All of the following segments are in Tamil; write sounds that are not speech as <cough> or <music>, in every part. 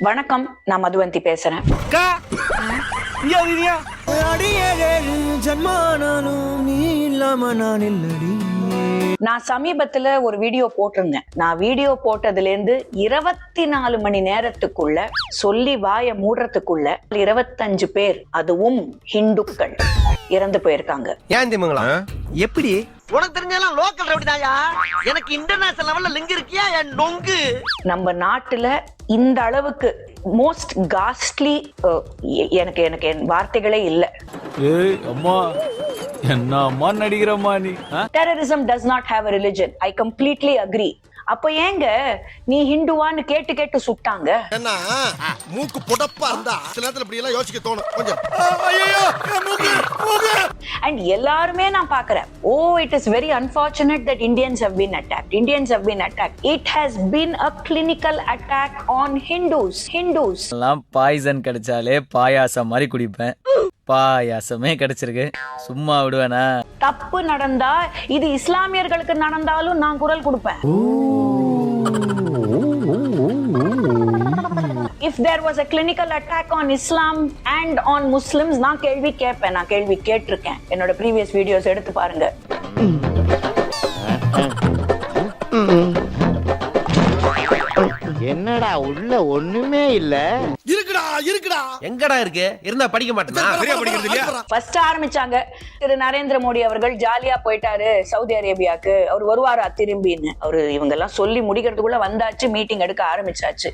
வணக்கம் நான் மதுவந்தி பேசுறேன். அடியேழு ஜன்மானாலும் நீ இல்லாம நான் இல்லடி. நான் சமீபத்துல ஒரு வீடியோ போட்டிருந்தேன். நான் வீடியோ போட்டதுல இருந்து இருபத்தி நாலு மணி நேரத்துக்குள்ள சொல்லி வாய மூடுறதுக்குள்ள இருபத்தஞ்சு பேர் அதுவும் ஹிந்துக்கள் இறந்து போயிருக்காங்க. ஏன் திமுங்களா எப்படி? உனக்கு தெரிஞ்செல்லாம் லோக்கல் ரவுடிதாயா எனக்கு இன்டர்நேஷனல் லெவல்ல லிங்க் இருக்கியா? என் நொங்கு. நம்ம நாட்டுல இந்த அளவுக்கு மோஸ்ட் காஸ்ட்லி எனக்கு எனக்கு என் வார்த்தைகளே இல்லை. ஏய் அம்மா. என்ன நடிக்கிறம்மா நீ? Terrorism does not have a religion I completely agree அப்ப ஏங்க நீ ஹிந்துவான்னு கேட்டு கேட்டு சுட்டாங்க? ஏன்னா மூக்கு புடப்பா இருந்தா சில நேரத்துல இப்படி எல்லாம் யோசிக்க தோணும். கொஞ்சம். அண்ட் எல்லாருமே நான் பாக்குறேன் ஓ it is very unfortunate that Indians have been attack Indians have been attack it has been a clinical attack on Hindus Hindus எல்லாம் பாய்சன் கிடைச்சாலே பாயாசம் மாதிரி குடிப்பேன். பாயாசமே கிடைச்சிருக்கு. சும்மா விடுவேனா? தப்பு நடந்தா இது இஸ்லாமியர்களுக்கு நடந்தாலும் நான் குரல் கொடுப்பேன். If there was a clinical attack on islam and on muslims நான் கேள்வி கேட்பேன். நான் கேள்வி கேட்டிருக்கேன். என்னோட ப்ரீவியஸ் வீடியோஸ் எடுத்து பாருங்க. என்னடா உள்ள ஒண்ணுமே இல்ல. இருக்குடா. எங்கடா இருக்கு? இருந்தா படிக்க மாட்டேனா சரியா படிக்கிறது இல்லையா ஃபர்ஸ்ட் ஆரம்பிச்சாங்க. திரு நரேந்திர மோடி அவர்கள் ஜாலியா போயிட்டாரு சவுதி அரேபியாக்கு அவர் வருவாரா திரும்பின்னு அவரு இவங்க எல்லாம் சொல்லி முடிக்கிறதுக்குள்ள வந்தாச்சு மீட்டிங் எடுக்க ஆரம்பிச்சாச்சு.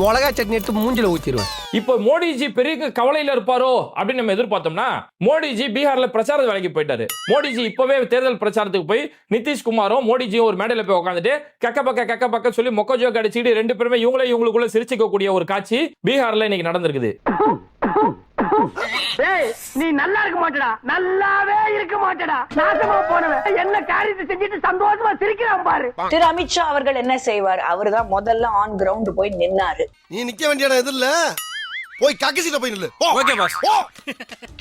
மிளகா சட்னி எடுத்து மூஞ்சில ஊத்திடுவேன் இப்போ மோடிஜி பெரிய கவலையில இருப்பாரோ அப்படின்னு நம்ம எதிர்பார்த்தோம்னா மோடிஜி பீகார்ல பிரச்சார வேலைக்கு போயிட்டாரு. மோடிஜி இப்பவே தேர்தல் பிரச்சாரத்துக்கு போய் நிதிஷ்குமாரும் மோடிஜியும் ஒரு மேடையில போய் உட்காந்துட்டு கக்க பக்க கக்க பக்க சொல்லி மொக்கஜோ அடிச்சுட்டு ரெண்டு பேருமே இவங்களே இவங்களுக்குள்ள சிரிச்சுக்க கூடிய ஒரு காட்சி பீகார்ல இன்னைக்கு நடந்திருக்குது. நீ நல்லா இருக்க மாட்டடா. நல்லாவே இருக்க மாட்டடா. நாசமா போனவன். என்ன காரியத்தை செஞ்சுட்டு சந்தோஷமா சிரிக்கிறான் பாரு. திரு அமித்ஷா அவர்கள் என்ன செய்வார்? அவர்தான் முதல்ல ஆன் கிரவுண்ட் போய் நின்னாரு. நீ நிக்க வேண்டிய எது இல்ல? போய் கக்கசில போய் நில்லு. போ. ஓகே பாஸ்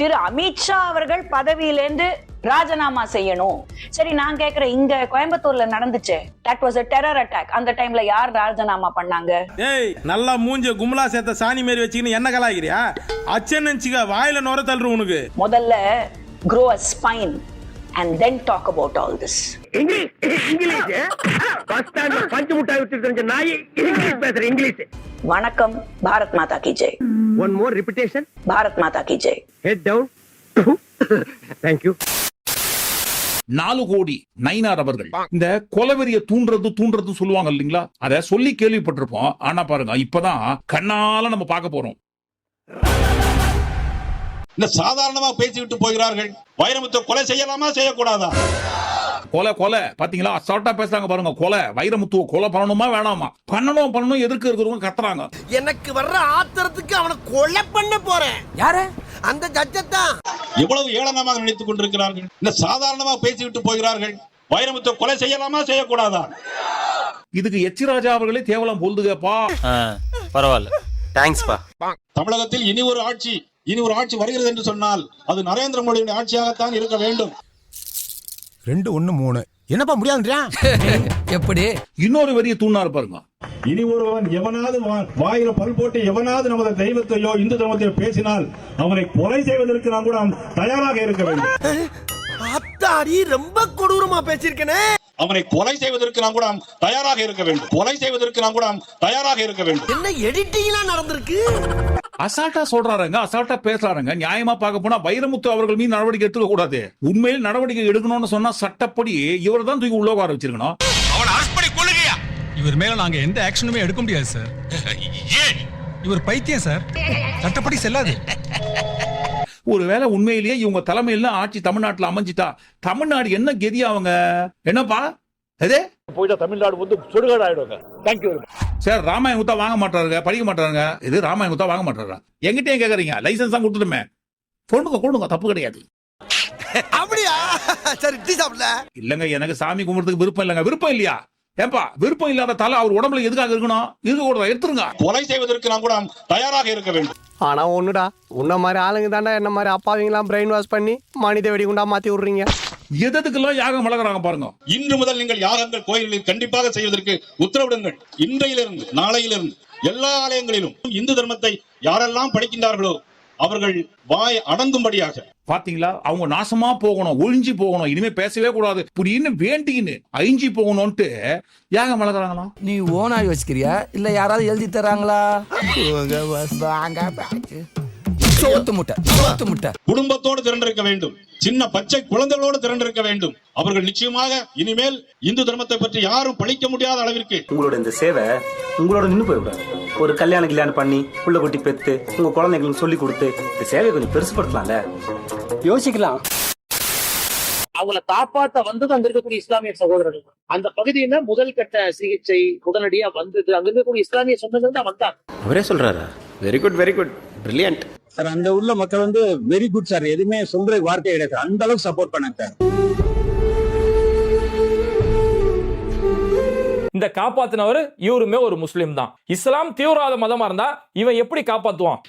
திரு அமித்ஷா அவர்கள் பதவியிலேருந்து ராஜினாமா செய்யணும். சரி நான் கேக்குறேன் இங்க கோயம்புத்தூர்ல நடந்துச்சே. That was a terror attack அந்த டைம்ல யார் ராஜினாமா பண்ணாங்க? ஏய் நல்லா மூஞ்ச கும்பலா சேர்த்த சாணி மாரி வச்சுக்கின்னு என்ன கலாய்க்கிறியா? அச்சன் நினச்சிக்க வாயில நுர தள்ளுற உனக்கு. முதல்ல grow a spine and then talk about all this. English English. Bus ஸ்டாண்ட்ல பஞ்சு முட்டாய் விட்டு தெரிஞ்ச நாய் இங்கிலீஷ் பேசுற இங்கிலீஷ். வணக்கம் பாரத் மாதா கி Jai. One more repetition Bharat Mata கி ஜெய். ஹெட் டவுன் தேங்க்யூ நாலு கோடி நைனார் அவர்கள். இந்த கொலவெறிய தூண்டுறது தூண்டுறது சொல்லுவாங்க இல்லைங்களா? அத சொல்லி கேள்விப்பட்டிருப்போம். ஆனா பாருங்க இப்பதான் கண்ணால நம்ம பார்க்க போறோம். இந்த சாதாரணமா பேசிவிட்டு போகிறார்கள்? வைரமுத்து கொலை செய்யலாமா செய்யக்கூடாதா? கொலை கொலை. பாத்தீங்களா? அசால்ட்டா பேசுறாங்க பாருங்க கொலை. வைரமுத்துவ கொலை பண்ணணுமா வேணாமா? பண்ணணும் பண்ணணும். எதிர்க்க இருக்கிறவங்க கத்துறாங்க. எனக்கு வர்ற ஆத்திரத்துக்கு அவனை கொலை பண்ண போறேன். யாரு? அந்த ஜட்ஜத்தான். எவ்வளவு ஏளனமாக நினைத்துக் கொண்டிருக்கிறார்கள். இந்த சாதாரணமா பேசிவிட்டு போகிறார்கள்? வைரமுத்து கொலை செய்யலாமா செய்யக்கூடாதா? இதுக்கு எச்சி ராஜா அவர்களே தேவலாம் பொழுதுகப்பா. பரவாயில்ல. தேங்க்ஸ்பா தமிழகத்தில் இனி ஒரு ஆட்சி இனி ஒரு ஆட்சி வருகிறது என்று சொன்னால் அது நரேந்திர மோடியுடைய ஆட்சியாகத்தான் இருக்க வேண்டும். ரெண்டு ஒண்ணு மூணு. என்னப்பா முடியாதுன்றியா <laughs> எப்படி? இன்னொரு வரிய தூணாரு பாருங்க. இனி ஒருவன் எவனாவது வா- வாயில பல் போட்டு எவனாவது நமது தெய்வத்தையோ இந்து தர்மத்தையோ பேசினால் அவனை கொலை செய்வதற்கு நாம் கூட தயாராக இருக்க வேண்டும். அத்தாடி ரொம்ப கொடூரமா பேசியிருக்கனே. அவனை கொலை செய்வதற்கு நாம் கூட தயாராக இருக்க வேண்டும். கொலை செய்வதற்கு நாம் கூட தயாராக இருக்க வேண்டும். என்ன எடிட்டிங்லாம் நடந்திருக்கு? அசால்ட்டா சொல்றாருங்க அசால்ட்டா பேசுறாருங்க. நியாயமா பார்க்க போனா வைரமுத்து அவர்கள் மீது நடவடிக்கை எடுத்துக்க கூடாது. உண்மையில் நடவடிக்கை எடுக்கணும்னு சொன்னா சட்டப்படி இவர் தான் தூக்கி உள்ள உட்கார வச்சிருக்கணும். அவனை அரஸ்ட் பண்ணி கொள்ளுகையா? இவர் மேல நாங்க எந்த ஆக்ஷனுமே எடுக்க முடியாது சார் ஏன்? இவர் பைத்தியம் சார் சட்டப்படி செல்லாது. ஒருவேளை உண்மையிலேயே இவங்க தலைமையில ஆட்சி தமிழ்நாட்டுல அமைஞ்சிட்டா தமிழ்நாடு என்ன கெதி அவங்க? என்னப்பா? அதே போயிட்டா தமிழ்நாடு வந்து சுடுகாடு ஆயிடுவாங்க தேங்க்யூ சார் ராமாயணம் குத்தா வாங்க மாட்டாருங்க படிக்க மாட்டாருங்க. இது ராமாயணம் குத்தா வாங்க மாட்டாரு எங்கிட்டே கேக்குறீங்க லைசன்ஸ் தான் கொடுத்துட்டுமே கொடுங்க கொடுங்க தப்பு கிடையாது. அப்படியா? சரி டீ சாப்பிடல? இல்லங்க எனக்கு சாமி கும்பிடுறதுக்கு விருப்பம் இல்லைங்க. விருப்பம் இல்லையா? ஏன்பா விருப்பம் இல்லாத தலை அவர் உடம்புல எதுக்காக இருக்கணும்? இருக்க கூடாது எடுத்துருங்க. கொலை செய்வதற்கு நாம் கூட தயாராக இருக்க வேண்டும். ஆனா ஒண்ணுடா உன்ன மாதிரி ஆளுங்க தாண்டா என்ன மாதிரி அப்பாவிங்களாம் பிரெயின் வாஷ் பண்ணி மனித வெடிகுண்டா மாத்தி விடுறீங்க. எதுக்கெல்லாம் யாகம் வளர்க்குறாங்க பாருங்க. இன்று முதல் நீங்கள் யாகங்கள் கோயில்களில் கண்டிப்பாக செய்வதற்கு உத்தரவிடுங்கள். இன்றையிலிருந்து நாளையிலிருந்து எல்லா ஆலயங்களிலும் இந்து தர்மத்தை யாரெல்லாம் படிக்கின்றார்களோ அவர்கள் வாய் அடங்கும்படியாக. பாத்தீங்களா? அவங்க நாசமா போகணும் ஒழிஞ்சு போகணும் இனிமே பேசவே கூடாது. புரியுன்னு வேண்டின்னு அழிஞ்சு போகணும்ட்டு யாகம் வளர்க்குறாங்களாம் நீ ஓனா யோசிக்கிறியா இல்ல யாராவது எழுதி தராங்களா சோத்து முட்டை சோத்து முட்டை. குடும்பத்தோடு திரண்டிருக்க வேண்டும். சின்ன பச்சை குழந்தைகளோடு திரண்டிருக்க வேண்டும். அவர்கள் நிச்சயமாக இனிமேல் இந்து தர்மத்தை பற்றி யாரும் பழிக்க முடியாத அளவிற்கு உங்களோட இந்த சேவை உங்களோட நின்று போயிடாது ஒரு கல்யாணம் கல்யாணம் பண்ணி புள்ள குட்டி பெத்து உங்க குழந்தைங்களுக்கு சொல்லி கொடுத்து இந்த சேவையை கொஞ்சம் பெருசுப்படுத்தலாம்ல? யோசிக்கலாம். அவங்கள காப்பாத்த வந்தது அங்க இருக்கக்கூடிய இஸ்லாமிய சகோதரர்கள். அந்த பகுதியில முதல் கட்ட சிகிச்சை உடனடியா வந்தது. அங்க இருக்கக்கூடிய இஸ்லாமிய சொந்தங்கள் தான் வந்தாங்க. அவரே சொல்றாரா? Very good very good brilliant sir அந்த உள்ள மக்கள் வந்து வெரி குட் சார். எதுவுமே சொல்ற வார்த்தை கிடையாது அந்த அளவுக்கு சப்போர்ட் பண்ணாங்க சார். இந்த காப்பாத்தினவர் இவருமே ஒரு முஸ்லீம் தான். இஸ்லாம் தீவிரவாத மதமா இருந்தா இவன் எப்படி காப்பாத்துவான்?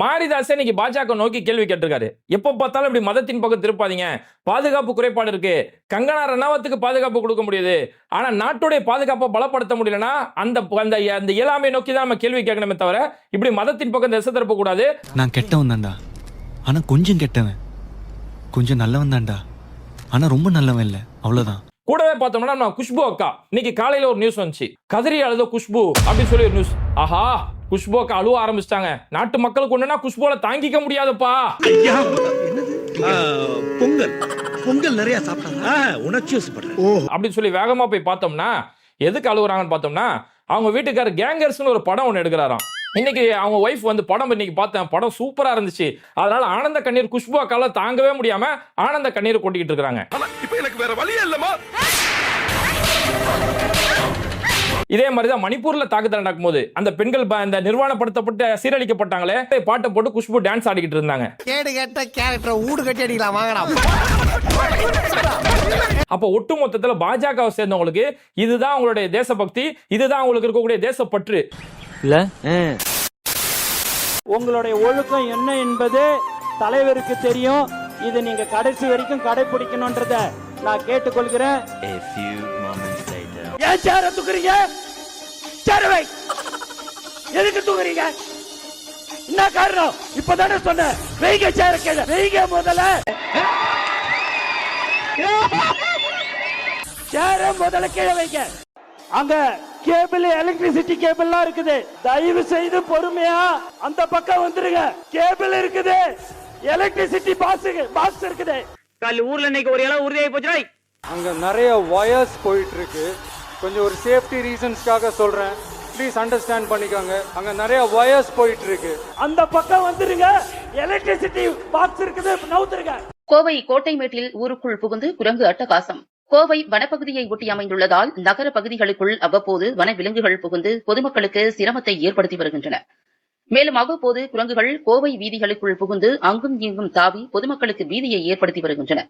மாரிதாசே இன்னைக்கு பாஜக நோக்கி கேள்வி கேட்டிருக்காரு. எப்ப பார்த்தாலும் இப்படி மதத்தின் பக்கம் திருப்பாதீங்க. பாதுகாப்பு குறைபாடு இருக்கு. கங்கனா ரணாவத்துக்கு பாதுகாப்பு கொடுக்க முடியுது. ஆனா நாட்டுடைய பாதுகாப்பை பலப்படுத்த முடியலன்னா அந்த அந்த அந்த இயலாமை நோக்கி தான் நம்ம கேள்வி கேட்கணுமே தவிர இப்படி மதத்தின் பக்கம் திசை திருப்ப கூடாது நான் கெட்டவன் தான்டா. ஆனா கொஞ்சம் கெட்டவன். கொஞ்சம் நல்லவன் தான்டா. ஆனா ரொம்ப நல்லவன் இல்ல. அவ்வளவுதான். கூடவே பார்த்தோம்னா நம்ம குஷ்பு அக்கா. இன்னைக்கு காலையில ஒரு நியூஸ் வந்துச்சு. கதறி அழுத குஷ்பு அப்படின்னு சொல்லி ஒரு நியூஸ் ஆஹா! குஷ்பு அக்கா அழுவ ஆரம்பிச்சிட்டாங்க. நாட்டு மக்களுக்கு ஒண்ணுனா குஷ்புல தாங்கிக்க முடியாதுப்பா. பொங்கல். பொங்கல் நிறைய சாப்பிட்டாங்க உணர்ச்சி அப்படின்னு சொல்லி வேகமா போய் பார்த்தோம்னா எதுக்கு அழுகுறாங்கன்னு பார்த்தோம்னா அவங்க வீட்டுக்காரர் கேங்கர்ஸ்னு ஒரு படம் ஒன்று எடுக்கிறாராம். இன்னைக்கு அவங்க ஒய்ஃப் வந்து படம் இன்னைக்கு பார்த்தேன். படம் சூப்பரா இருந்துச்சு. அதனால ஆனந்த கண்ணீர் குஷ்பு அக்கால தாங்கவே முடியாம ஆனந்த கண்ணீர் கொட்டிக்கிட்டு இருக்காங்க இப்ப எனக்கு வேற வழியே இல்லமா இதே மாதிரி தான் மணிப்பூர்ல தாக்குதல் நடக்கும்போது அந்த பெண்கள் அந்த நிர்வாணப்படுத்தப்பட்டு சீரழிக்கப்பட்டாங்களே பாட்டை போட்டு குஷ்பு டான்ஸ் ஆடிக்கிட்டு இருந்தாங்க. கேடு கேட்ட கேரக்டரை ஊடு கட்டி அடிக்கலாம் வாங்கடா. அப்ப ஒட்டு மொத்தத்துல பாஜகவை சேர்ந்தவங்களுக்கு இதுதான் அவங்களுடைய தேசபக்தி இதுதான் அவங்களுக்கு இருக்கக்கூடிய தேசப்பற்று. இல்ல? உங்களுடைய ஒழுக்கம் என்ன என்பது தலைவருக்கு தெரியும். இது நீங்க கடைசி வரைக்கும் கடைபிடிக்கணும்ன்றத நான் கேட்டுக்கொள்கிறேன். ஏன் சேர தூக்குறீங்க? சேர வை. எதுக்கு தூக்குறீங்க? என்ன காரணம்? இப்பதானே சொன்னேன். வெய்க சேர கேள வெய்க முதல்ல. சேர முதல்ல கீழே வைங்க. அங்க கேபிள் எலக்ட்ரிசிட்டி கேபிள்லாம் இருக்குது. தயவு செய்து பொறுமையா அந்த பக்கம் வந்துருங்க. கேபிள் இருக்குது. எலக்ட்ரிசிட்டி பாக்ஸ் பாக்ஸ் இருக்குது. கல் ஊர்ல இன்னைக்கு ஒரு இடம் உறுதியாகி போச்சுடா. அங்க நிறைய வயர்ஸ் போயிட்டு இருக்கு. கொஞ்சம் ஒரு சேஃப்டி ரீசன்ஸ்க்காக சொல்றேன். ப்ளீஸ் அண்டர்ஸ்டாண்ட் பண்ணிக்கோங்க. அங்க நிறைய வயர்ஸ் போயிட்டு இருக்கு அந்த பக்கம் வந்துருங்க. எலக்ட்ரிசிட்டி பாக்ஸ் இருக்குது. நவுத்துருங்க. கோவை கோட்டைமேட்டில் ஊருக்குள் புகுந்து குரங்கு அட்டகாசம். கோவை வனப்பகுதியை ஒட்டி அமைந்துள்ளதால் நகர பகுதிகளுக்குள் அவ்வப்போது வன விலங்குகள் புகுந்து பொதுமக்களுக்கு சிரமத்தை ஏற்படுத்தி வருகின்றன. மேலும் அவ்வப்போது குரங்குகள் கோவை வீதிகளுக்குள் புகுந்து அங்கும் இங்கும் தாவி பொதுமக்களுக்கு பீதியை ஏற்படுத்தி வருகின்றன.